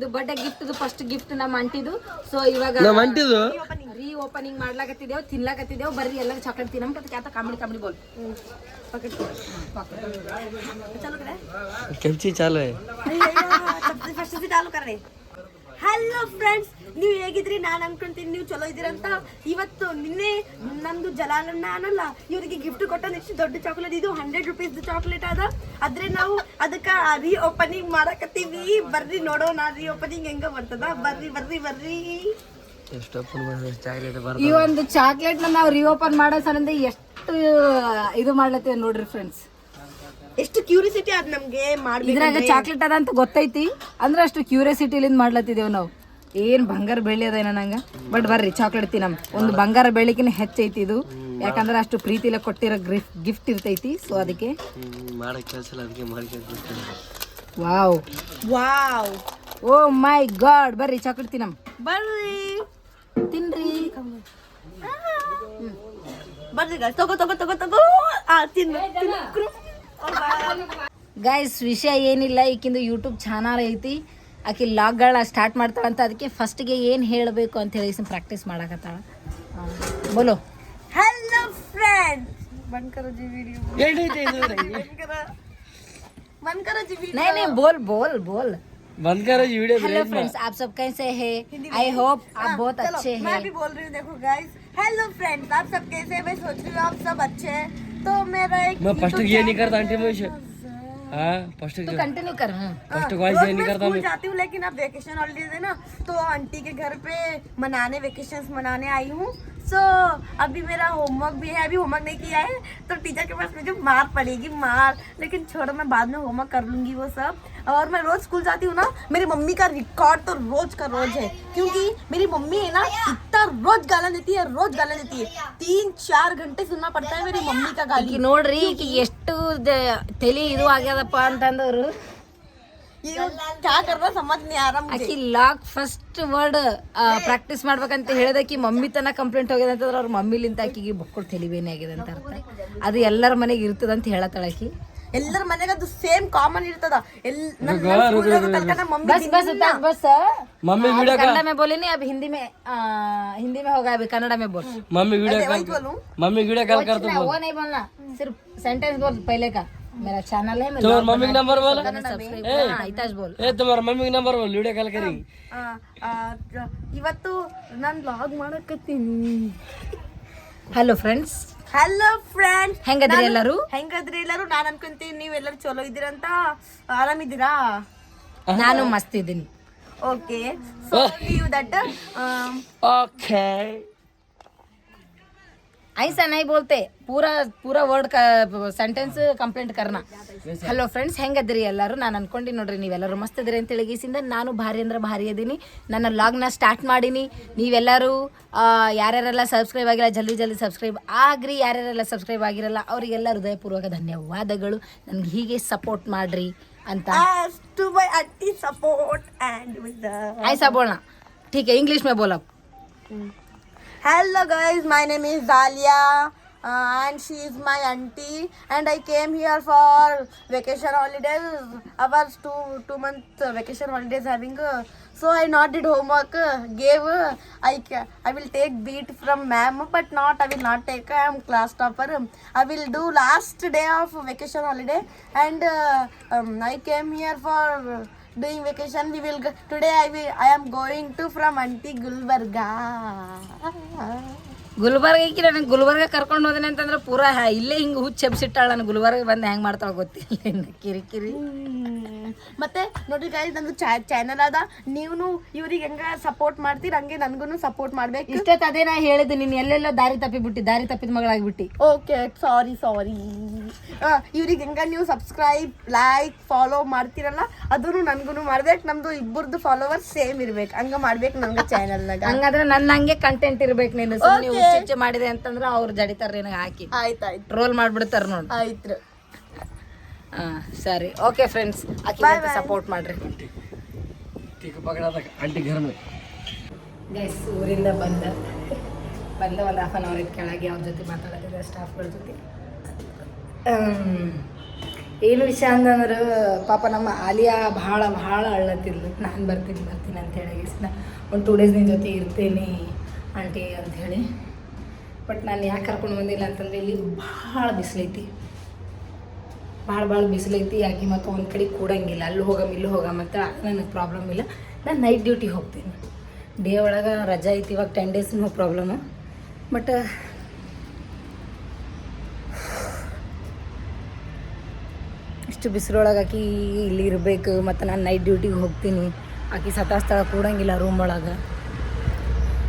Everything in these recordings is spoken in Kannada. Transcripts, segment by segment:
ಇದು ಬರ್ಡೇ ಗಿಫ್ಟ್ ಫಸ್ಟ್ ಗಿಫ್ಟ್ ನಮ್ಮ ಅಂಟಿದು ಸೊ ಇವಾಗ ನಮ್ಮ ಅಂಟಿದು ರೀ ಓಪನಿಂಗ್ ಮಾಡ್ಲಾಕತ್ತಿದೇವ್ ತಿನ್ಲಾಕತ್ತಿದೇವ್ ಬರ್ರಿ ಎಲ್ಲ ಚಾಕ್ಲೇಟ್ ತಿನ್ನಮ್ ಕತ್ ಕ್ಯಾತ ಕಾಮಿಡಿ ಕಾಮಿಡಿ ಬೋಲ್ ಕೆಂಚಿ ಚಾಲು ಫಸ್ಟ್ ಚಾಲು. ಕರ್ರಿ ಹಲೋ ಫ್ರೆಂಡ್ಸ್ ನೀವು ಹೇಗಿದ್ರಿ? ನಾನು ಅನ್ಕೊಂತೀನಿ. ನೀವು ಚಲೋ ಇದ್ದೀರಂತ ಇವತ್ತು ನಿನ್ನೆ ನಮ್ದು ಜಲಾಲಣ್ಣ ಅನ್ನಲ್ಲ ಇವರಿಗೆ ಗಿಫ್ಟ್ ಕೊಟ್ಟ ಎಷ್ಟು ದೊಡ್ಡ ಚಾಕ್ಲೇಟ್ ಇದು ಹಂಡ್ರೆಡ್ ರುಪೀಸ್ ಚಾಕ್ಲೇಟ್ ಅದ. ಆದ್ರೆ ನಾವು ಅದಕ್ಕೆ ರೀ ಓಪನಿಂಗ್ ಮಾಡಕತ್ತೀವಿ. ಬರ್ರಿ ನೋಡೋಣ. ರೀ ಓಪನಿಂಗ್ ಹೆಂಗ ಬರ್ತದ? ಬರ್ರಿ ಬರ್ರಿ ಬರ್ರಿ. ಓಪನ್ ಈ ಒಂದು ಚಾಕ್ಲೇಟ್ ನಾವು ನಾವು ರಿಓಪನ್ ಮಾಡೋ ಸಲಂದ ಎಷ್ಟು ಇದು ಮಾಡ್ಲತ್ತೀವಿ ನೋಡ್ರಿ ಫ್ರೆಂಡ್ಸ್ ಎಷ್ಟು ಕ್ಯೂರಿಯಾಸಿಟಿ ಅದ್ ನಮ್ಗೆ ಮಾಡ್ಬೇಕು ಇದ್ರಾಗ ಚಾಕ್ಲೇಟ್ ಅದ ಅಂತ ಗೊತ್ತೈತಿ. ಅಂದ್ರೆ ಅಷ್ಟು ಕ್ಯೂರಿಯಾಸಿಟಿಲಿಂದ ಮಾಡ್ಲತ್ತಿದ್ದೇವೆ ನಾವು. ಏನ್ ಬಂಗಾರ ಬೆಳ್ಳಿ ಅದೇನ ನಂಗ. ಬಟ್ ಬರ್ರಿ ಚಾಕ್ಲೇಟ್ ತಿನ್ನಮ್ ಒಂದು ಬಂಗಾರ ಬೆಳ್ಳಿಕಿನ ಹೆಚ್ಚೈತಿ ಇದು. ಯಾಕಂದ್ರೆ ಅಷ್ಟು ಪ್ರೀತಿಲ ಕೊಟ್ಟಿರೋ ಗಿಫ್ಟ್ ಗಿಫ್ಟ್ ಇರ್ತೈತಿ. ಸೊ ಅದಕ್ಕೆ wow. Wow. Oh my god ಬರ್ರಿ ಚಾಕ್ಲೇಟ್ ತಿನ್ನಮ್ ಬರ್ರಿ. ತಿನ್ರಿ. ಬರ್ರಿ. ತಗೋ ತಗೋ ತಗೋ ತಗೋ. ಆ ತಿನ್ನು ಗೈಸ್ ವಿಷಯ ಏನಿಲ್ಲ ಈಕಿಂದು ಯೂಟ್ಯೂಬ್ ಚಾನಲ್ ಐತಿ ಆಕಿ ಲಾಗ್ಗಳ ಸ್ಟಾರ್ಟ್ ಮಾಡ್ತಾಳಂತ ಅದಕ್ಕೆ ಫಸ್ಟ್ಗೆ ಏನು ಹೇಳಬೇಕು ಅಂತ ಹೇಳಿ ಪ್ರಾಕ್ಟೀಸ್ ಮಾಡಕತ್ತಾಳ ಆ, ಬೋಲೋ हेलो फ्रेंड बंद करो जी वीडियो बंद करो बंद करो जी वीडियो नहीं नहीं बोल बोल बोल ಬಂದ್ ಕರೋ ಈ ವಿಡಿಯೋ हेलो फ्रेंड्स आप सब कैसे हैं आई होप आप बहुत चलो, अच्छे मैं हैं भी बोल रही हूँ देखो गाइस हेलो फ्रेंड्स आप सब कैसे हैं? मैं सोच रही हूँ आप सब अच्छे हैं तो मेरा एक मैं फ़र्स्ट ये नहीं करता आंटी मैं हाँ फ़र्स्ट तो कंटिन्यू कर हाँ। फ़र्स्ट वाइज ये नहीं करता मैं। जाती हूँ लेकिन अब वेकेशन हॉलीडेज है ना तो आंटी के घर पे मनाने वेकेशन मनाने आई हूँ। सो अभी मेरा होमवर्क भी है अभी होमवर्क नहीं किया है तो टीचर के पास मुझे मार पड़ेगी मार लेकिन छोड़ो मैं बाद में होमवर्क कर लूंगी वो सब और मैं रोज स्कूल जाती हूँ ना मेरी मम्मी का रिकॉर्ड तो रोज का रोज है क्योंकि मेरी मम्मी है ना इतना रोज गाला देती है रोज गाला देती है तीन चार घंटे सुनना पड़ता है मेरी मम्मी का गाली ಈಗ ನೋಡ್ರಿ ಈಗ ಎಷ್ಟು ದ- ತಲಿ ಇದು ಆಗ್ಯದಪ್ಪ ಅಂತಂದವ್ರು ಆಕಿ ಲಾಗ್ ಫಸ್ಟ್ ವರ್ಡ್ ಪ್ರಾಕ್ಟೀಸ್ ಮಾಡ್ಬೇಕಂತ ಹೇಳಿದಕಿ ಮಮ್ಮಿ ತನ ಕಂಪ್ಲೇಂಟ್ ಹೋಗ್ಯದ ಅಂತಂದ್ರೆ ಅವ್ರ ಮಮ್ಮಿಲಿಂತ ಆಕಿಗೆ ಬೊಕ್ಕಳು ತಲಿಬೇನೆ ಆಗಿದೆ ಅಂತ ಅರ್ಥ ಅದು ಎಲ್ಲರ ಮನೆಗೆ ಇರ್ತದ ಅಂತ ಹೇಳತ್ತಾಳ ಆಕಿ ಎಲ್ಲರ ಮನೆಗೆ ಅದು ಸೇಮ್ ಕಾಮನ್ ಇರ್ತದ ಎಲ್ ನನ್ ನನ್ school ದಾಗ ತನಕ ನಮ್ಮ ಮಮ್ಮಿ बस बस उतना बस मम्मी वीडियो कन्नड़ में बोले नहीं अब हिंदी में आ, हिंदी में होगा अभी कन्नड़ में बोल मम्मी वीडियो कॉल बोलूं मम्मी वीडियो कॉल कर ना, वो नहीं बोलना सिर्फ सेंटेंस बोल पहले का मेरा चैनल है मैं तुम्हारे मम्मी का नंबर बोलो सब्सक्राइब हाँ इताज बोल ए तुम्हारे मम्मी का नंबर बोल वीडियो कॉल करेंगे ಆ, ಆ, ರ- ಇವತ್ತು ನಾನು ಲಾಗ್ ಮಾಡಕತ್ತೀನಿ ಹಲೋ ಫ್ರೆಂಡ್ಸ್ ಹಲೋ ಫ್ರೆಂಡ್ಸ್ ಹೆಂಗದ್ರಿ ಎಲ್ಲರೂ ಹೆಂಗದ್ರಿ ಎಲ್ಲರೂ ನಾನು ಅನ್ಕೊಂತೀನಿ ನೀವೆಲ್ಲರೂ ಚಲೋ ಇದ್ದೀರಂತ ಆರಾಮಿದ್ದೀರಾ ನಾನು ಮಸ್ತ್ ಇದ್ದೀನಿ ಓಕೆ ಸೊ ನೀವು ದಟ್ ओके ऐसा नहीं बोलते पूरा पूरा ವರ್ಡ್ ಸೆಂಟೆನ್ಸ್ ಕಂಪ್ಲೇಂಟ್ ಕರ್ನ ಹಲೋ ಫ್ರೆಂಡ್ಸ್ ಹೆಂಗದ್ರಿ ಎಲ್ಲರೂ ನಾನು ಅನ್ಕೊಂಡಿ ನೋಡ್ರಿ ನೀವೆಲ್ಲರೂ ಮಸ್ತ್ ಇದ್ರಿ ಅಂತ ಹೇಳಿಗಿಸಿಂದ ನಾನು ಭಾರಿ ಅಂದ್ರೆ ಭಾರಿ ಅದೀನಿ ನನ್ನ ಲಾಗ್ನ ಸ್ಟಾರ್ಟ್ ಮಾಡೀನಿ ನೀವೆಲ್ಲರೂ ಆ, ಯಾರ್ಯಾರೆಲ್ಲ ಸಬ್ಸ್ಕ್ರೈಬ್ ಆಗಿಲ್ಲ ಜಲ್ದಿ ಜಲ್ದಿ ಸಬ್ಸ್ಕ್ರೈಬ್ ಆಗ್ರಿ ಯಾರ್ಯಾರೆಲ್ಲ ಸಬ್ಸ್ಕ್ರೈಬ್ ಆಗಿರಲ್ಲ ಅವರಿಗೆಲ್ಲ ಹೃದಯಪೂರ್ವಕ ಧನ್ಯವಾದಗಳು ನನ್ಗೆ ಹೀಗೆ ಸಪೋರ್ಟ್ ಮಾಡ್ರಿ ಅಂತ to my aunty support and with ऐसा बोलना ठीक है इंग्लिश में बोलो Hello guys, my name is Dalia uh, and she is my auntie and I came here for vacation holidays. Our two two month vacation holidays having. Uh, so I not did homework. Gave uh, I I will take beat from ma'am, but not I will not take. I am class topper. I will do last day of vacation holiday and uh, um, I came here for. doing vacation we will go, today i will i am going to from auntie gulbarga ಗುಲ್ಬರ್ಗಕ್ಕೆ ನನಗೆ ಗುಲ್ಬರ್ಗ ಕರ್ಕೊಂಡು ಹೋದನೆ ಅಂತಂದ್ರೆ ಪೂರಾ ಇಲ್ಲೇ ಹಿಂಗೆ ಹುಚ್ಚು ಎಬ್ಸಿಟ್ಟಾಳ ನಾನು ಗುಲ್ಬರ್ಗ ಬಂದು ಹೆಂಗೆ ಮಾಡ್ತಾಳ ಗೊತ್ತಿಲ್ಲ ಕಿರಿಕಿರಿ. ಕಿರಿ ಕಿರಿ ಮತ್ತೆ ನೋಡ್ರಿ ಗಾಯ್ಸ್ ನಂದು ಚಾನಲ್ ಅದ. ನೀವು ಇವ್ರಿಗೆ ಹೆಂಗ ಸಪೋರ್ಟ್ ಮಾಡ್ತೀರ ಹಂಗೆ ನನ್ಗೂ ಸಪೋರ್ಟ್ ಮಾಡ್ಬೇಕು. ಇಷ್ಟೊತ್ತು ಅದೇ ನಾ ಹೇಳಿದ್ದು ನೀನು ಎಲ್ಲೆಲ್ಲೋ ದಾರಿ ತಪ್ಪಿ ಬಿಟ್ಟಿ ದಾರಿ ತಪ್ಪಿದ ಮಗಳಾಗ್ಬಿಟ್ಟಿ. ಓಕೆ ಸಾರಿ ಸಾರಿ ಇವ್ರಿಗೆ ಹೆಂಗ ನೀವು ಸಬ್ಸ್ಕ್ರೈಬ್ ಲೈಕ್ ಫಾಲೋ ಮಾಡ್ತೀರಲ್ಲ ಅದನ್ನು ನನಗೂ ಮಾಡ್ಬೇಕು. ನಮ್ದು ಇಬ್ಬರದು ಫಾಲೋವರ್ ಸೇಮ್ ಇರ್ಬೇಕು. ಹಂಗ ಮಾಡ್ಬೇಕು ನಮ್ಗೆ ಚಾನಲ್ನಾಗ ಹಂಗಾದ್ರೆ ನನ್ನ ಹಂಗೆ ಕಂಟೆಂಟ್ ಇರ್ಬೇಕು ನೀನು ಚಿಪ್ಚೆ ಮಾಡಿದೆ ಅಂತಂದ್ರೆ ಅವ್ರು ಜಡಿತಾರ ನಿನಗೆ ಹಾಕಿ. ಆಯ್ತಾಯ್ತು. ರೋಲ್ ಮಾಡ್ಬಿಡ್ತಾರ ನೋಡಿ. ಆಯ್ತು ಹಾಂ ಸರಿ. ಓಕೆ ಫ್ರೆಂಡ್ಸ್ ಅಕ್ಕಿ ಸಪೋರ್ಟ್ ಮಾಡ್ರಿ. ಆಂಟಿ ಗೈಸ್ ಊರಿಂದ ಬಂದ ಬಂದ ಒಂದು ಹಾಫ್ ಅನ್ ಅವರ್ ಇದು ಕೆಳಗೆ ಅವ್ರ ಜೊತೆ ಮಾತಾಡೋದಿಲ್ಲ ಸ್ಟಾಫ್ಗಳ ಜೊತೆ. ಏನು ವಿಷಯ ಅಂತಂದ್ರೆ ಪಾಪ ನಮ್ಮ ಆಲಿಯಾ ಭಾಳ ಭಾಳ ಅಳ್ಳತ್ತಿದ್ಲು ನಾನು ಬರ್ತೀನಿ ಬರ್ತೀನಿ ಅಂತ ಹೇಳಿ ಒಂದು ಟೂ ಡೇಸ್ ನಿನ್ನ ಜೊತೆ ಇರ್ತೀನಿ ಆಂಟಿ ಅಂಥೇಳಿ ಬಟ್ ನಾನು ಯಾಕೆ ಕರ್ಕೊಂಡು ಬಂದಿಲ್ಲ ಅಂತಂದರೆ ಇಲ್ಲಿ ಭಾಳ ಬಿಸಿಲೈತಿ. ಭಾಳ ಭಾಳ ಬಿಸಿಲೈತಿ. ಯಾಕೆ ಮತ್ತು ಒಂದು ಕಡೆ ಕೂಡಂಗಿಲ್ಲ. ಅಲ್ಲಿ ಹೋಗಮ್, ಇಲ್ಲಿ ಹೋಗಮ್ಮ ಅಂತ ನನಗೆ ಪ್ರಾಬ್ಲಮ್ ಇಲ್ಲ. ನಾನು ನೈಟ್ ಡ್ಯೂಟಿ ಹೋಗ್ತೀನಿ. ಡೇ ಒಳಗೆ ರಜಾ ಐತಿ, ಇವಾಗ ten days problem problem but ಇಷ್ಟು ಬಿಸಿಲೊಳಗೆ ಆಕಿ ಇಲ್ಲಿ ಇರಬೇಕು. ಮತ್ತು ನಾನು ನೈಟ್ ಡ್ಯೂಟಿಗೆ ಹೋಗ್ತೀನಿ. ಆಕಿ ಸತಾಸ್ತಳ ಕೂಡಂಗಿಲ್ಲ ರೂಮ್ ಒಳಗೆ.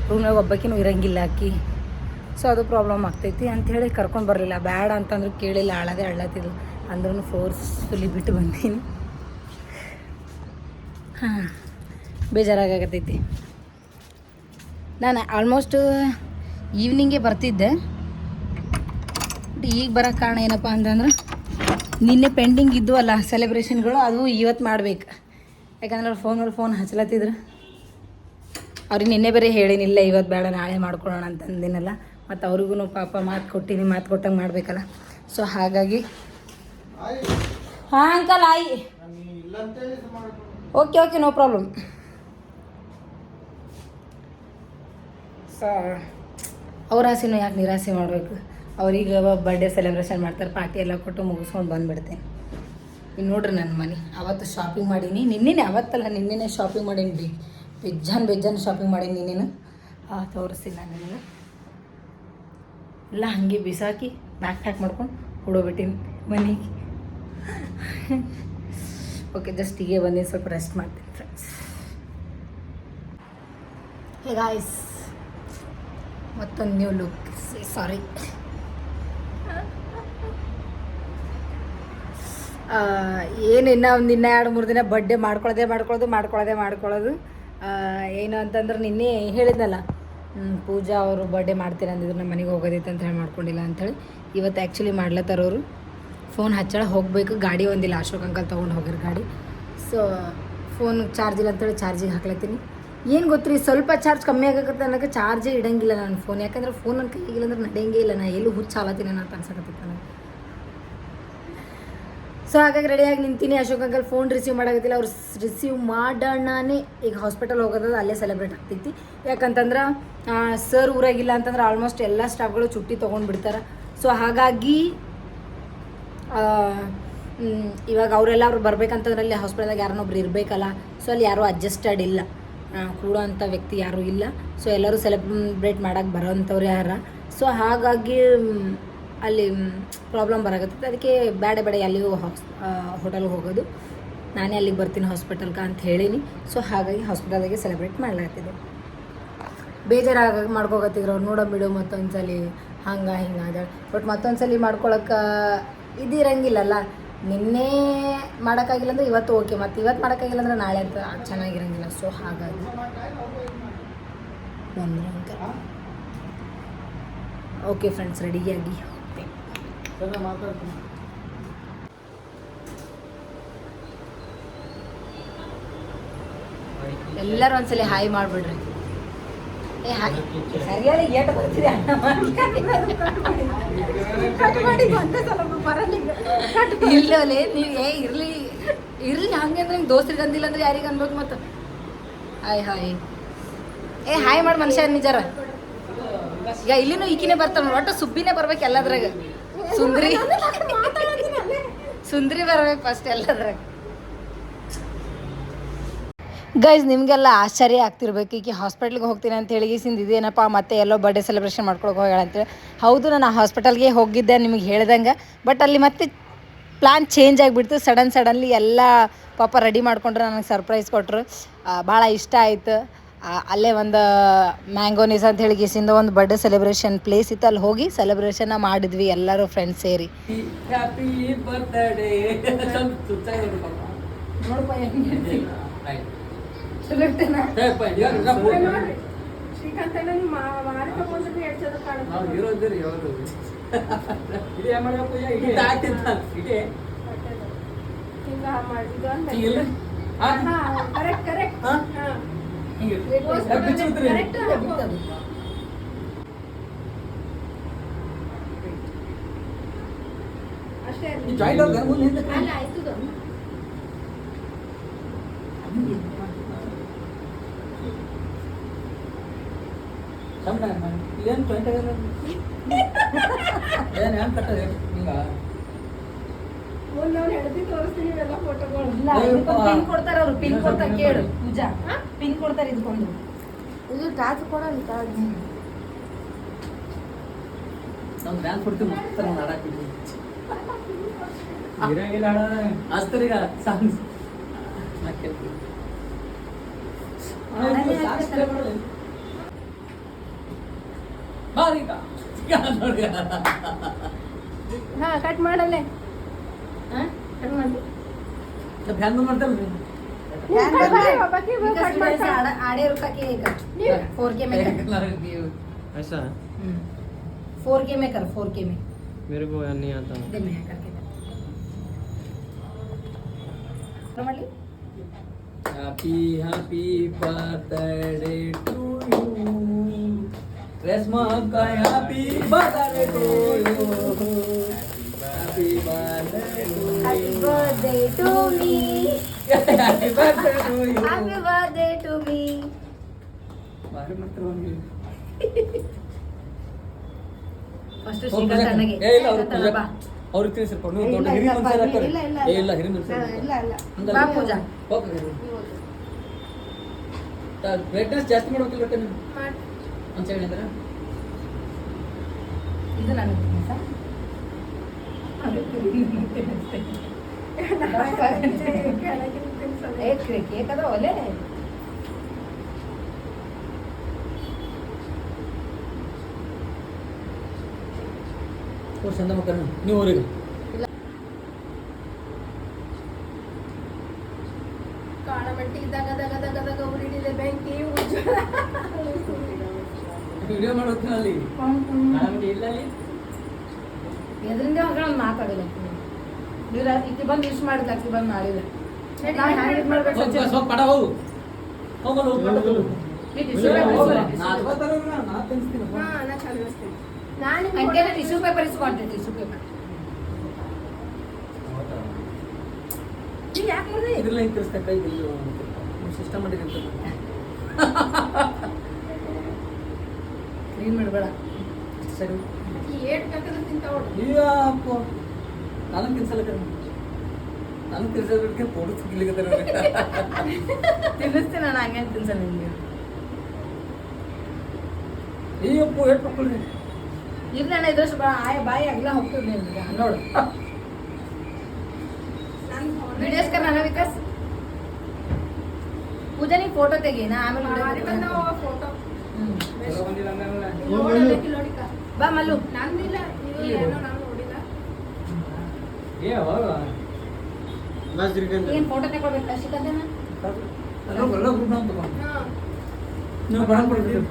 ರೂಮ್ನಾಗ ಒಬ್ಬಾಕಿನೂ ಇರಂಗಿಲ್ಲ ಆಕಿ. ಸೊ ಅದು ಪ್ರಾಬ್ಲಮ್ ಆಗ್ತೈತಿ ಅಂಥೇಳಿ ಕರ್ಕೊಂಡು ಬರಲಿಲ್ಲ. ಬೇಡ ಅಂತಂದ್ರೆ ಕೇಳಿಲ್ಲ ಆಳದೆ ಅಳ್ಳತ್ತಿದ್ರು ಅಂದ್ರೂ ಫೋರ್ಸ್ಫುಲಿ ಬಿಟ್ಟು ಬಂದೀನಿ. ಹಾಂ ಬೇಜಾರಾಗತ್ತೈತಿ ನಾನು ಆಲ್ಮೋಸ್ಟ್ ಈವ್ನಿಂಗೇ ಬರ್ತಿದ್ದೆ. ಬಟ್ ಈಗ ಬರೋ ಕಾರಣ ಏನಪ್ಪ ಅಂತಂದ್ರೆ, ನಿನ್ನೆ ಪೆಂಡಿಂಗ್ ಇದ್ದು ಅಲ್ಲ ಸೆಲೆಬ್ರೇಷನ್ಗಳು ಅದು ಇವತ್ತು ಮಾಡ್ಬೇಕು. ಯಾಕಂದ್ರೆ ಅವ್ರು ಫೋನ್ ಫೋನ್ ಹಚ್ಲತ್ತಿದ್ರು. ಅವ್ರಿಗೆ ನಿನ್ನೆ ಬೇರೆ ಹೇಳಿನಿಲ್ಲ ಇವತ್ತು ಬೇಡ, ನಾಳೆ ಮಾಡ್ಕೊಳ್ಳೋಣ ಅಂತ ಅಂದಿನಲ್ಲ ಮತ್ತು ಅವ್ರಿಗೂ ಪಾಪ ಮಾತು ಕೊಟ್ಟಿನಿ, ಮಾತು ಕೊಟ್ಟಂಗೆ ಮಾಡಬೇಕಲ್ಲ. ಸೊ ಹಾಗಾಗಿ ಹಾಂ, ಅಂಕಲ್, ಆಯಿ. Okay okay no problem so ಅವ್ರ ಆಸೆನೂ ಯಾಕೆ ನಿರಾಸೆ ಮಾಡಬೇಕು? ಅವ್ರಿಗೆ ಬರ್ಡೇ ಸೆಲೆಬ್ರೇಷನ್ ಮಾಡ್ತಾರೆ ಪಾರ್ಟಿ ಎಲ್ಲ ಕೊಟ್ಟು ಮುಗಿಸ್ಕೊಂಡು ಬಂದುಬಿಡ್ತೇನೆ. ಇನ್ನು ನೋಡ್ರಿ ನನ್ನ ಮನೆ. ಅವತ್ತು ಶಾಪಿಂಗ್ ಮಾಡೀನಿ. ನಿನ್ನೆನೆ, ಅವತ್ತಲ್ಲ, ನಿನ್ನೆನೆ ಶಾಪಿಂಗ್ ಮಾಡೀನಿ. ಬಿ ಬೆಜ್ಜಾನ್ ಬೆಜ್ಜಾನ್ ಶಾಪಿಂಗ್ ಮಾಡೀನಿ ನಿನ್ನೇನು. ಆ ತೋರಿಸ್ತೀನಿ ನಾನು ನಿಮಗೆ ಎಲ್ಲ ಹಾಗೆ ಬಿಸಾಕಿ ಬ್ಯಾಗ್ ಪ್ಯಾಕ್ ಮಾಡ್ಕೊಂಡು ಹೊಡೋಗ್ಬಿಟ್ಟಿನಿ ಮನೆಗೆ. ಓಕೆ ಜಸ್ಟ್ ಹೀಗೆ ಬಂದು ಸ್ವಲ್ಪ ರೆಸ್ಟ್ ಮಾಡ್ತೀನಿ ಫ್ರೆಂಡ್ಸ್ ಹೇ ಗಾಯ್ಸ್ ಮತ್ತೊಂದು ನ್ಯೂ ಲುಕ್ ಸಾರಿ ಏನು ಒಂದು ಇನ್ನ ಎರಡು ಮೂರು ದಿನ ಬರ್ಡೇ ಮಾಡ್ಕೊಳ್ಳೋದೇ ಮಾಡ್ಕೊಳ್ಳೋದು ಮಾಡ್ಕೊಳ್ಳೋದೇ ಮಾಡ್ಕೊಳ್ಳೋದು. ಏನು ಅಂತಂದ್ರೆ ನಿನ್ನೆ ಹೇಳಿದ್ನಲ್ಲ ಪೂಜಾ ಅವರು ಬರ್ಡೇ ಮಾಡ್ತೀರ ಅಂದಿದ್ರು ನಮ್ಮ ಮನೆಗೆ ಹೋಗೋದೈತೆ ಅಂತ ಹೇಳಿ ಮಾಡ್ಕೊಂಡಿಲ್ಲ ಅಂಥೇಳಿ ಇವತ್ತು ಆ್ಯಕ್ಚುಲಿ ಮಾಡ್ಲತ್ತಾರವರು ಫೋನ್ ಹಚ್ಚಳ, ಹೋಗಬೇಕು, ಗಾಡಿ ಒಂದಿಲ್ಲ. ಅಶೋಕ್ ಅಂಕಲ್ ತೊಗೊಂಡು ಹೋಗಿರ ಗಾಡಿ. ಸೊ ಫೋನ್ ಚಾರ್ಜ್ ಇಲ್ಲ ಅಂತೇಳಿ ಚಾರ್ಜಿಗೆ ಹಾಕ್ಲತ್ತೀನಿ. ಏನು ಗೊತ್ತ್ರಿ, ಸ್ವಲ್ಪ ಚಾರ್ಜ್ ಕಮ್ಮಿ ಆಗತ್ತೆ ಅನ್ನೋಕೆ ಚಾರ್ಜೇ ಇಡಂಗಿಲ್ಲ ನನ್ನ ಫೋನ್ ಯಾಕಂದ್ರೆ ಫೋನ್ ನನ್ನ ಕೈಗಿಲ್ಲ ಅಂದ್ರೆ ನಡೆಯಂಗೇ ಇಲ್ಲ. ನಾನು ಎಲ್ಲೂ ಹುಚ್ಚು ಆಲತ್ತೀನಿ ಅಂತ ಅನ್ಸಕತ್ತಿತ್ತು ನನಗೆ. ಸೊ ಹಾಗಾಗಿ ರೆಡಿಯಾಗಿ ನಿಂತೀನಿ. ಅಶೋಕ್ ಅಂಕಲ್ ಫೋನ್ ರಿಸೀವ್ ಮಾಡೋಕ್ಕಿಲ್ಲ ಅವ್ರು ರಿಸೀವ್ ಮಾಡೋಣನೇ ಈಗ ಹಾಸ್ಪಿಟಲ್ ಹೋಗೋದ ಅಲ್ಲೇ ಸೆಲೆಬ್ರೇಟ್ ಆಗ್ತೈತಿ. ಯಾಕಂತಂದ್ರೆ ಸರ್ ಊರಾಗಿಲ್ಲ ಅಂತಂದ್ರೆ ಆಲ್ಮೋಸ್ಟ್ ಎಲ್ಲ ಸ್ಟಾಫ್ಗಳು ಚುಟ್ಟಿ ತೊಗೊಂಡ್ಬಿಡ್ತಾರೆ ಸೊ ಹಾಗಾಗಿ ಇವಾಗ ಅವರೆಲ್ಲ ಅವ್ರು ಬರ್ಬೇಕಂತಂದ್ರೆ ಅಲ್ಲಿ ಹಾಸ್ಪಿಟಲ್ದಾಗ ಯಾರನ್ನೊಬ್ರು ಇರಬೇಕಲ್ಲ. ಸೊ ಅಲ್ಲಿ ಯಾರೂ ಅಡ್ಜಸ್ಟೆಡ್ ಇಲ್ಲ. ಕೂಡೋ ಅಂಥ ವ್ಯಕ್ತಿ ಯಾರೂ ಇಲ್ಲ. ಸೊ ಎಲ್ಲರೂ ಸೆಲೆಬ್ರೇಟ್ ಮಾಡೋಕ್ಕೆ ಬರೋವಂಥವ್ರು ಯಾರ? ಸೊ ಹಾಗಾಗಿ ಅಲ್ಲಿ ಪ್ರಾಬ್ಲಮ್ ಬರಾಕತ್ತೈತೆ. ಅದಕ್ಕೆ ಬೇಡ ಬೇಡ ಎಲ್ಲಿಗೂ ಹಾಸ್ ಹೋಟೆಲ್ಗೆ ಹೋಗೋದು. ನಾನೇ ಅಲ್ಲಿಗೆ ಬರ್ತೀನಿ ಹಾಸ್ಪಿಟಲ್ಗೆ ಅಂತ ಹೇಳೀನಿ. ಸೊ ಹಾಗಾಗಿ ಹಾಸ್ಪಿಟಲ್ಗೆ ಸೆಲೆಬ್ರೇಟ್ ಮಾಡ್ಲಾಗ್ತಿದ್ದೆ ಬೇಜಾರಾಗ ಮಾಡ್ಕೋಗತ್ತಿದ್ರು ಅವ್ರು ನೋಡೋ ಬಿಡು, ಮತ್ತೊಂದ್ಸಲಿ ಹಂಗೆ, ಹಿಂಗೆ ಅದ. ಬಟ್ ಮತ್ತೊಂದ್ಸಲಿ ಮಾಡ್ಕೊಳಕ್ಕೆ ಇದಿರಂಗಿಲ್ಲಲ್ಲ. ನಿನ್ನೆ ಮಾಡೋಕ್ಕಾಗಿಲ್ಲ ಅಂದ್ರೆ ಇವತ್ತು ಓಕೆ ಮತ್ತು ಇವತ್ತು ಮಾಡೋಕ್ಕಾಗಿಲ್ಲ ಅಂದ್ರೆ ನಾಳೆ ಅಂತ ಚೆನ್ನಾಗಿರಂಗಿಲ್ಲ. ಸೊ ಹಾಗಾಗಿ ಓಕೆ ಫ್ರೆಂಡ್ಸ್ ರೆಡಿಯಾಗಿ ಎಲ್ಲರೂ ಒಂದ್ಸಲಿ ಹಾಯ್ ಮಾಡ್ಬಿಡ್ರಿ. ಏ ಹಾಯ್. ಸರಿಯಾಗಿ ಏಟ್ ಬರ್ತಿದೆ ಅಣ್ಣ ಇಲ್ಲೋಲೆ ನೀವು ಏ ಇರ್ಲಿ. ಇರ್ಲಿ ಹಂಗೆ ಅಂದ್ರೆ ದೋಸ್ತ್ರಿಗೆ ಅಂದಿಲ್ಲ ಅಂದ್ರೆ ಯಾರಿಗೆ ಅನ್ಬೇಕು ಮತ್ತೆ? Hi hi. ಏ ಹಾಯ್ ಮಾಡಿ ಮನುಷ್ಯ ನಿಜಾರ. ಈಗ ಇಲ್ಲಿನೂ ಈಕಿನೇ ಬರ್ತಾವ ಒಟ್ಟು ಸುಬ್ಬಿನೇ ಬರ್ಬೇಕು ಎಲ್ಲದ್ರಾಗ. ಸುಂದ್ರಿ. ಸುಂದ್ರಿ ಬರ್ಬೇಕು ಫಸ್ಟ್ ಎಲ್ಲದ್ರಾಗ. ಗೈಸ್ ನಿಮಗೆಲ್ಲ ಆಶ್ಚರ್ಯ ಆಗ್ತಿರ್ಬೇಕು. ಈಕೆ ಹಾಸ್ಪಿಟ್ಲಿಗೆ ಹೋಗ್ತೀನಿ ಅಂತ ಹೇಳಿ ಗೀಸಿಂದ ಇದೇನಪ್ಪ ಮತ್ತೆ ಎಲ್ಲೋ ಬರ್ಡೇ ಸೆಲೆಬ್ರೇಷನ್ ಮಾಡ್ಕೊಳಕ್ಕೆ ಹೋಗ್ಯಾಳ ಅಂತೇಳಿ ಹೌದು ನಾನು ಆ ಹಾಸ್ಪಿಟಲ್ಗೆ ಹೋಗಿದ್ದೆ ನಿಮಗೆ ಹೇಳ್ದಂಗೆ. ಬಟ್ ಅಲ್ಲಿ ಮತ್ತೆ ಪ್ಲಾನ್ ಚೇಂಜ್ ಆಗಿಬಿಡ್ತು. ಸಡನ್ ಸಡನ್ಲಿ ಎಲ್ಲ ಪಾಪ ರೆಡಿ ಮಾಡ್ಕೊಂಡ್ರು ನನಗೆ ಸರ್ಪ್ರೈಸ್ ಕೊಟ್ಟರು ಭಾಳ ಇಷ್ಟ ಆಯಿತು. ಅಲ್ಲೇ ಒಂದು ಮ್ಯಾಂಗೋನೀಸ್ ಅಂತ ಹೇಳಿ ಗೀಸಿಂದ ಒಂದು ಬರ್ಡೇ ಸೆಲೆಬ್ರೇಷನ್ ಪ್ಲೇಸ್ ಇತ್ತು. ಅಲ್ಲಿ ಹೋಗಿ ಸೆಲೆಬ್ರೇಷನ್ ಮಾಡಿದ್ವಿ ಎಲ್ಲರೂ ಫ್ರೆಂಡ್ಸ್ ಸೇರಿ. ಕರೆಕ್ಟ್ ಬರ್ತ್ಡೇ ಸ್ವಲ್ಪ ಸುತ್ತಾಗಿ ಪಾಪ ನೋಡಪ್ಪ ಆಯ್ತು ಏಪ್ಪ, ಯಾರು ಇಲ್ಲ, ಮೂರು ಜನ. ನಾವು ಇರೋದಿರಿ ಯಾವ್ದು ಇದು ಏನ್ ಮಾಡ್ಬೇಕು ಪೂಜಾ? ಇದು ಹಾಕ್ತಿದ್ದ, ಇದೆ. ಹಿಂಗಿಲ್ಲ? ಹಾ? ಹಾ? ಹಿಂಗೆ. ಅದು ಬಿಚ್ಚಿಬಿಡ್ತೀರಿ. ಈ ಜಾಯಿಂಟ್ ಅವ್ರ ಮುಂದೆ ಹಿಂದೆ ಅಲ್ಲ ಆಯ್ತದ ಸಮಣ ಇದೇನು ಜಾಯಿಂಟ್ ಆಗ್ಯದ ಏನು ಹೆಂಗೆ ಕಟ್ಟದ ಹಿಂಗ ಇಲ್ಲ ಪಿನ್ ಕೊಡ್ತಾರ ಅವ್ರು ಪಿನ್ ಕೊಡ್ತಾರ ಕೇಳು. ಪೂಜಾ ಪಿನ್ ಕೊಡ್ತಾರ ಇದ್ಕೊಂಡು ಇದು ಟಾಚ್ ಕೊಡಲ್ಲ ಟಾಚ್ ಕೊಡ್ತೀವಿ ಮತ್ತೆ ಇರಂಗಿಲ್ಲ. ಅಸ್ತರೀಗ ಸಾಂಗ್ಸ್ ನಾ ಹಾ ಕಟ್ ಮಾಡಲ್ಲೇ ಹಾ? ಕಟ್ ಮಾಡಿ. ಫ್ಯಾನ್ ಮಾಡ್ತಾರಲ್ರಿ विकास व्हिडिओचा आडा- आडे रुपये के कर फोर के में कर ನೀವು ऐसा फोर के में कर फोर के में मेरे को यार नहीं आता दे मैं करके दे तो मली happy happy birthday to you Happy birthday to me. Happy birthday to you. Happy birthday to me. First ಅವ್ರು ಶ್ರೀಕಾಂತ್ ಏ, ಇಲ್ಲ, ಅವ್ರು ಪೂಜಾ- ಬಾ ಅವ್ರಿಗೆ ತಿಳಿಸಿರ್ಕೊಂಡು ಇಲ್ಲ, ದೊಡ್ಡ ಇಲ್ಲ, ಇಲ್ಲ, ಇಲ್ಲ, ಇಲ್ಲ, ಇಲ್ಲ, ಇಲ್ಲ. ಹಂಗಲ್ಲ. ಬಾ, ಪೂಜಾ. ತ- brightness ಜಾಸ್ತಿ ಮಾಡ್ಬೇಕಿಲ್ಲ ಕಣೆ. ಇದು ನನಗೆ business ಆ? ಏ ಕೇಕ್ ಅದ ಒಲೆ ಓ ಚಂದ ಮಕ್ಕಳ ನೀವು ಊರಿಗೆ ಕಾಣಮಟ್ಟಿ ದಗ ದಗ ದಗ ದಗ ಉರಿಡಿದೆ ಬೆಂಕಿ ಉಜ್ವಲ ವಿಡಿಯೋ ಮಾಡೋದು ಅಲ್ಲಿ ನಾನು ಇಲ್ಲ ಅಲ್ಲಿ ಎದ್ರಿಂದ ಹೊರಗಡೆ ಒಂದು ಮಾತಾಡಿಲ್ಲ ಇವ್ರ ಇಕ್ಕಿ ಬಂದು ಯೂಸ್ ಮಾಡಿದ್ಲ ಅಕ್ಕಿ ಬಂದು ಮಾಡಿಲ್ಲ ನಾನು ಹ್ಯಾಂಗ್ ಇದ್ ಮಾಡ್ಬೇಕು ಹೋಗ್ ಸಚಿನ್? ಬಸ್ ಹೋಗ್. ಪಡ ಹೋಗು ಹೋಗಲ್ಲ ಹೋಗ್. ಪಡ ಹೋಗು ಈ tissue paper ಇಸ್ಕೊಲ್ಲ, ನಾ tissue paper. ಅದ್ಭುತರಲ್ಲ, ನಾ ತಿನ್ಸ್ತೀನಿ. ಹಾ ನಾ ಚಲವಿಸ್ತೀನಿ ನಾನು ಅಂಟೆನ ಟಿಶ್ಯೂ ಪೇಪರ್ ಇಸ್ಕೊಂಡ್ರಿ ಟಿಶ್ಯೂ ಪೇಪರ್ ಯಾಕೆ ಮಾಡಿದೆ? ಇದ್ರಲ್ಲ ಕ್ಲೀನ್ ಮಾಡಬೇಡ. ಸರಿ. ಏಟ್ ಬೇಕಾದ್ರೆ ತಿಂತಾವಳು ಅಯ್ಯಪ್ಪ ನಾನು ತಿನ್ಸಲಕ್ಕ ನಾನು ತಿನ್ಸೋದಕ್ಕೆ ಫೋಟೋ ಸಿಗ್ಲಿಕ್ಕೆ ತಿನ್ನಿಸ್ತೀನಿ ನಾನು ಹಂಗೆ ತಿನ್ಸ ನಿಮ್ಗೆ ಅಯ್ಯಪ್ಪ ಎಷ್ಟು ಮಕ್ಕಳು ಇಲ್ಲ ಅಣ್ಣ ಇದ್ರಷ್ಟು ಬಾ ಆಯ ಬಾಯಿ ಅಗ್ಲ ಹೋಗ್ತದೆ ನಿಮ್ಗೆ ನೋಡು. ವಿಡಿಯೋಸ್ ಕರ್ ನನ್ನ ವಿಕಾಸ್. ಪೂಜಾ ನೀ ಫೋಟೋ ತೆಗಿ ನಾ ಆಮೇಲೆ. ಫೋಟೋ ಬಾ ಮಲ್ಲು. ನಂದಿಲ್ಲ ಏನೋ ನಾನು ನೋಡಿಲ್ಲ. ಏ ಏನ್ ಫೋಟೋ ತಗೊಳ್ಬೇಕಾ ಶಿಕಂದನ ಎಲ್ಲ ಗ್ರೂಪ್ ನಾವು ತಗೊಂಡು ಹಾ. ನೀವು ಬರೋಣ ಕೊಡ್ತೀವಿ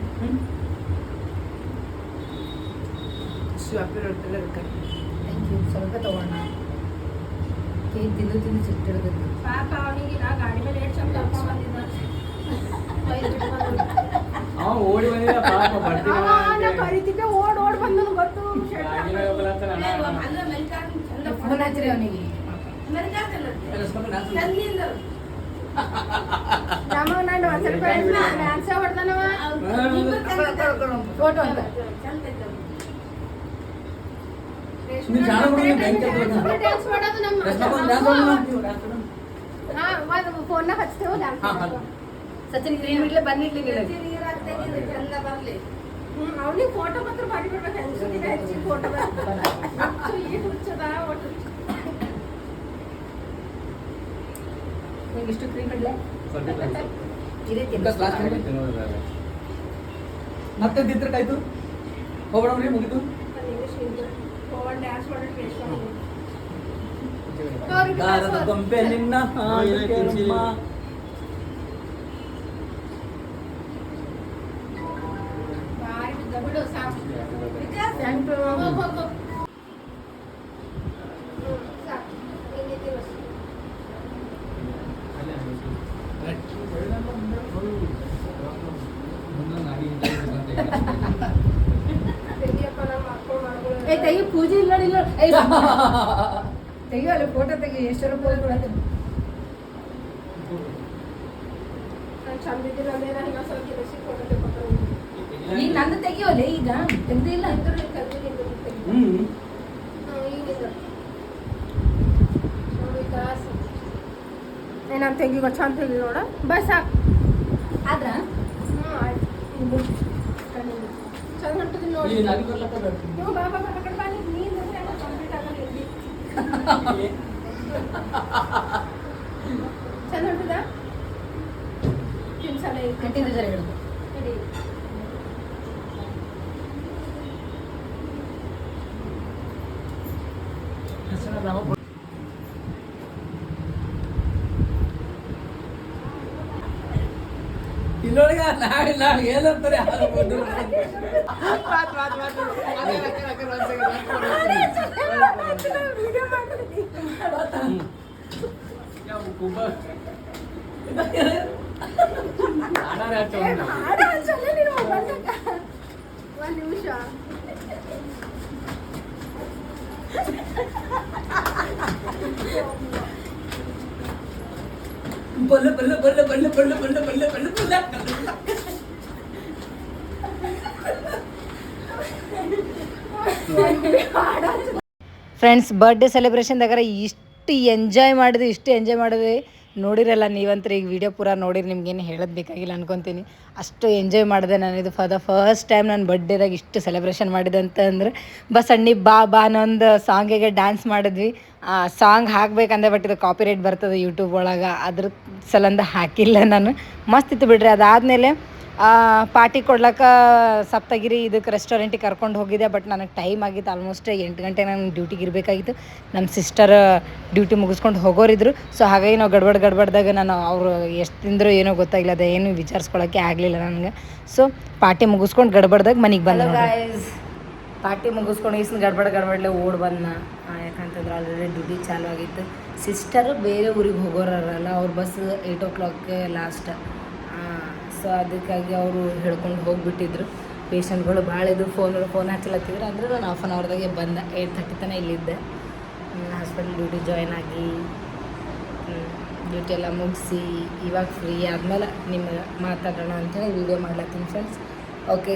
ಥ್ಯಾಂಕ್ ಯು ಸ್ವಲ್ಪ ತಗೋಣ. ಕೇಕ್ ತಿಂದು ತಿಂದು ಚಿಟ್ಟಿಡ್ಬೇಕು ಪಾಪ ಅವನಿಗೆ ನಾ ಗಾಡಿ ಮೇಲೆ ಏಟ್ ಚಂದ ಬಂದಿದ್ದ ಬೈದ್ ಕರಿತಿದ್ದೆ ಓಡ್ ಓಡ್ ಬಂದನು ಗೊತ್ತು. ಫೋನ್ ಹಚ್ಚಿರಿ ಅವನಿಗೆ ನಮಗ. ನಾನು ಒಂದ್ ಸ್ವಲ್ಪ ಡ್ಯಾನ್ಸ್ ಹೊಡ್ದನವ ಫೋಟೋ ಅಂತ ಡ್ಯಾನ್ಸ್ ನಮ್ಮ ಡ್ಯಾನ್ಸ್. ಸಚಿನ್ ಗ್ರೀನ್ ಬಿಡ್ಲೆ ಬಂದಿಡ್ಲಿ ಅವನಿಗೆ ಫೋಟೋ ಮಾತ್ರ ಮಾಡಿಬಿಡ್ಬೇಕು ಹೆಂಗಸಿನ ಫೋಟೋ ಏನು ಹುಚ್ಚದ ಒಟ್ಟು ಇಷ್ಟು ಫ್ರೀ ಬಿಡ್ಲೆ? ಮತ್ತೆ ದಿದ್ರಕ್ಕಾಯ್ತು ಹೋಗೋಣ ರೀ ಮುಗಿತು ಡ್ಯಾನ್ಸ್ ಮಾಡೋಕ್ಕೆ ಮಿಸ್ಟರ್ ಪೋಸ್ ಬಿಡತ್ತೆ ಈಗ ನಂದು ತೆಗಿಯೋಲೆ ಈಗ? ತೆಗ್ದಿಲ್ಲ? ಹ್ಮ್. ನಾನು ತೆಗಿವ ಚಂದ ತೆಗಿ ನೋಡ. ಬಸ್ ಸಾಕು. ಆದ್ರ? ಚಂದ ಹೊಂಟದ ನೋಡಿ. ನೀನು ಬಾಬಾ ಕಂಪ್ಲೀಟ್ ಆಗಲ್ಲ ಚೆನ್ನಾಗಿದ ತಿನ್ಸಲೇ ಕಟ್ಟಿದ್ದು ಜರ ಹೇಳುದು ಹೇಳಿ ಇಲ್ಲೊಳಗ ನಾಳೆ ನಾಳೆ ಏನಂತಾರೆ ಮಾತು ಮಾತು ಒಂದ್ second, ಒಂದ್ second. ಹ್ಮ್. ಯಾವ ಕುಬ್ಬ? ಆಡಾರೆ ಆಚೆ ಉಂಟು. ಆಡ ಅನ್ಸಲ್ಲ ನೀನು ಬಂದಾಗ. ಒಂದ್ ನಿಮಿಷ ಬಲ್ಲೆ ಬಲ್ಲೆ ಬಲ್ಲೆ ಬಲ್ಲೆ ಬಲ್ಲೆ ಬಲ್ಲೆ ಬಲ್ಲೆ ಬಲ್ಲೆ ಬಲ್ಲೆ ಫ್ರೆಂಡ್ಸ್ ಬರ್ಡೇ ಸೆಲೆಬ್ರೇಷನ್ದಾಗಾರ ಇಷ್ಟು ಎಂಜಾಯ್ ಮಾಡಿದ್ವಿ, ಇಷ್ಟು ಎಂಜಾಯ್ ಮಾಡಿದ್ವಿ. ನೋಡಿರಲ್ಲ, ನೀವಂತ್ರ ಈಗ ವಿಡಿಯೋ ಪೂರ ನೋಡಿರಿ ನಿಮ್ಗೇನು ಹೇಳೋದು ಬೇಕಾಗಿಲ್ಲ ಅನ್ಕೊತೀನಿ. ಅಷ್ಟು ಎಂಜಾಯ್ ಮಾಡಿದೆ ನಾನು. ಇದು ಫಾರ್ ದ ಫಸ್ಟ್ ಟೈಮ್ ನಾನು ಬರ್ಡೇದಾಗ ಇಷ್ಟು ಸೆಲೆಬ್ರೇಷನ್ ಮಾಡಿದೆ ಅಂತ ಅಂದ್ರೆ ಬಸ್ ಅಣ್ಣಿ ಬಾ ಬಾ ಅನ್ನೊಂದು ಸಾಂಗಿಗೆ ಡ್ಯಾನ್ಸ್ ಮಾಡಿದ್ವಿ. ಆ ಸಾಂಗ್ ಹಾಕ್ಬೇಕಂದೆ ಬಟ್ ಇದು ಕಾಪಿ ಕಾಪಿರೈಟ್ ಬರ್ತದೆ ಯೂಟ್ಯೂಬ್ ಒಳಗೆ. ಅದ್ರ ಸಲಂದ ಹಾಕಿಲ್ಲ ನಾನು. ಮಸ್ತ್ ಇತ್ತು ಬಿಡ್ರಿ, ಅದಾದಮೇಲೆ ಪಾರ್ಟಿ ಕೊಡ್ಲಕ್ಕ ಸಪ್ತಗಿರಿ ಇದಕ್ಕೆ ರೆಸ್ಟೋರೆಂಟಿಗೆ ಕರ್ಕೊಂಡು ಹೋಗಿದ್ದೆ ಬಟ್ ನನಗೆ ಟೈಮ್ ಆಗಿತ್ತು. ಆಲ್ಮೋಸ್ಟ್ ಎಂಟು ಗಂಟೆ ನಾನು ಡ್ಯೂಟಿಗೆ ಇರಬೇಕಾಗಿತ್ತು. ನಮ್ಮ ಸಿಸ್ಟರ್ ಡ್ಯೂಟಿ ಮುಗಿಸ್ಕೊಂಡು ಹೋಗೋರಿದ್ರು ಸೊ ಹಾಗಾಗಿ ನಾವು ಗಡ್ಬಡ್ ಗಡ್ಬಡ್ದಾಗ ನಾನು ಅವರು ಎಷ್ಟು ತಿಂದರೂ ಏನೋ ಗೊತ್ತಾಗಿಲ್ಲ ಅದು ಏನು ವಿಚಾರಿಸ್ಕೊಳಕ್ಕೆ ಆಗಲಿಲ್ಲ ನನಗೆ. ಸೊ ಪಾರ್ಟಿ ಮುಗಿಸ್ಕೊಂಡು ಗಡ್ಬಡ್ದಾಗ ಮನೆಗೆ ಬಂದ ಪಾರ್ಟಿ ಮುಗಿಸ್ಕೊಂಡು ಈಸ್ನ ಗಡ್ಬಡ್ ಗಡ್ಬಡ್ಲೆ ಓಡ್ ಬಂದ ಯಾಕಂತಂದ್ರೆ ಆಲ್ರೆಡಿ ಡ್ಯೂಟಿ ಚಾಲು ಆಗಿತ್ತು. ಸಿಸ್ಟರ್ ಬೇರೆ ಊರಿಗೆ ಹೋಗೋರಲ್ಲ ಅವ್ರ ಬಸ್ ಏಯ್ಟ್ ಓ ಕ್ಲಾಕ್ಗೆ ಲಾಸ್ಟ್ ಸೊ ಅದಕ್ಕಾಗಿ ಅವರು ಹೇಳ್ಕೊಂಡು ಹೋಗಿಬಿಟ್ಟಿದ್ರು. ಪೇಷಂಟ್ಗಳು ಭಾಳ ಇದು ಫೋನ್ ಫೋನ್ ಹಚ್ಚಲತ್ತಿದ್ರು ಅಂದ್ರೆ ನಾನು ಹಾಫ್ ಆನ್ ಅವರ್ದಾಗೆ ಬಂದೆ. ಏಯ್ಟ್ ತರ್ಟಿ ತನಕ ಇಲ್ಲಿದ್ದೆ. ಹಾಸ್ಪಿಟಲ್ ಡ್ಯೂಟಿ ಜಾಯ್ನ್ ಆಗಿ. ಡ್ಯೂಟಿ ಎಲ್ಲ ಮುಗಿಸಿ, ಇವಾಗ ಫ್ರೀ ಆದಮೇಲೆ ನಿಮಗೆ ಮಾತಾಡೋಣ ಅಂತೇಳಿ ವೀಡಿಯೋ ಮಾಡ್ಲತ್ತೀನಿ ಫ್ರೆಂಡ್ಸ್ ಓಕೆ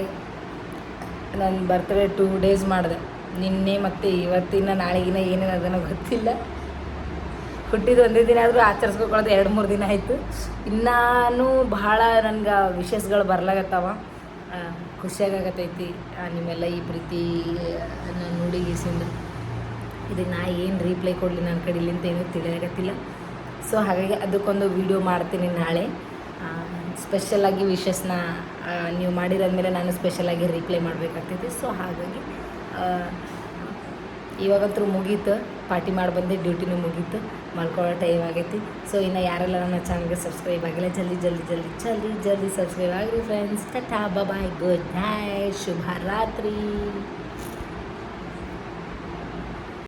ನಾನು ಬರ್ತ್ಡೇ ಟೂ ಡೇಸ್ ಮಾಡಿದೆ. ನಿನ್ನೆ ಮತ್ತು ಇವತ್ತಿನ ನಾಳೆಗಿನ ಏನೇನು ಅದನ್ನು ಗೊತ್ತಿಲ್ಲ. ಹುಟ್ಟಿದ ಒಂದೇ ದಿನ ಆದರೂ ಆಚರಿಸ್ಕೊಳ್ಳೋದು ಎರಡು ಮೂರು ದಿನ ಆಯಿತು. ಇನ್ನೂ ಭಾಳ ನನಗೆ ವಿಶೇಷಗಳು ಬರ್ಲಾಗತ್ತವ. ಖುಷಿಯಾಗತ್ತೈತಿ ನಿಮ್ಮೆಲ್ಲ ಈ ಪ್ರೀತಿ ನೋಡಿ ಗೀಸಿಂದು ಇದಕ್ಕೆ ನಾ ಏನು ರೀಪ್ಲೈ ಕೊಡಲಿ ನನ್ನ ಕಡೆಲಿಂತ ಏನೂ ತಿಳಿಯಾಗತ್ತಿಲ್ಲ ಸೊ ಹಾಗಾಗಿ ಅದಕ್ಕೊಂದು ವಿಡಿಯೋ ಮಾಡ್ತೀನಿ ನಾಳೆ. ಸ್ಪೆಷಲಾಗಿ ವಿಶಸ್ನ ನೀವು ಮಾಡಿರೋದ್ಮೇಲೆ ನಾನು ಸ್ಪೆಷಲಾಗಿ ರಿಪ್ಲೈ ಮಾಡಬೇಕಾಗ್ತೈತಿ. ಸೊ ಹಾಗಾಗಿ ಇವಾಗಂತೂ ಮುಗೀತು. ಪಾರ್ಟಿ ಮಾಡಿ ಬಂದೆ ಡ್ಯೂಟಿನೂ ಮುಗೀತು. ಮಾಡ್ಕೊಳ್ಳೋ ಟೈಮ್ ಆಗೈತಿ. ಸೊ ಇನ್ನು ಯಾರೆಲ್ಲ ನನ್ನ ಚಾನಲ್ಗೆ ಸಬ್ಸ್ಕ್ರೈಬ್ ಆಗಿಲ್ಲ, ಜಲ್ದಿ ಜಲ್ದಿ ಜಲ್ದಿ ಜಲ್ದಿ ಜಲ್ದಿ ಸಬ್ಸ್ಕ್ರೈಬ್ ಆಗಿರಿ friends tata bye good night ಶುಭ ರಾತ್ರಿ